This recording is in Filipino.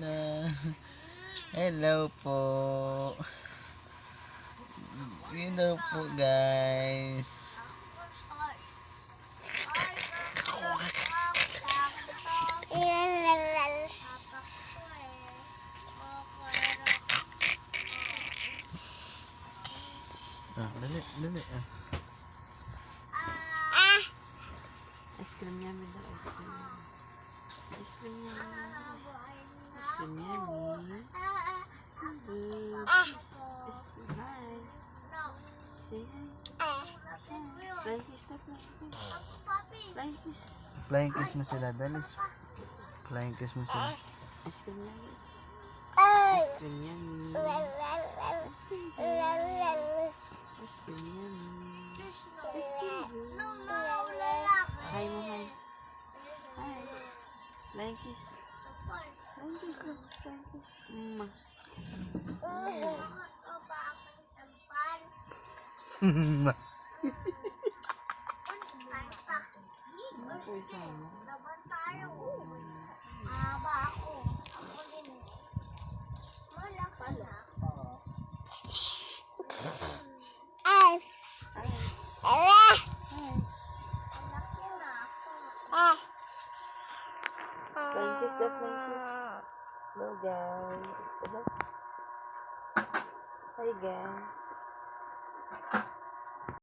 Na. Hello po. Hello po guys. Ah, dali, dali. Ah. Ice cream yummy daw, ice cream. Ice cream yummy. Hi. Say hi. Flying kiss na, flying kiss. Flying kiss. Flying kiss mo sila, dali. Flying kiss mo sila. Ice cream yummy. Ice cream yummy. Ice cream good. Ice cream yummy. Ice cream good. Hi mo, hi. Hi. Flying kiss. Kiss na. Mwah. Ano po isa mo? Laban tayo. guys. That my kiss. Hello, guys. Hello. Hi, guys.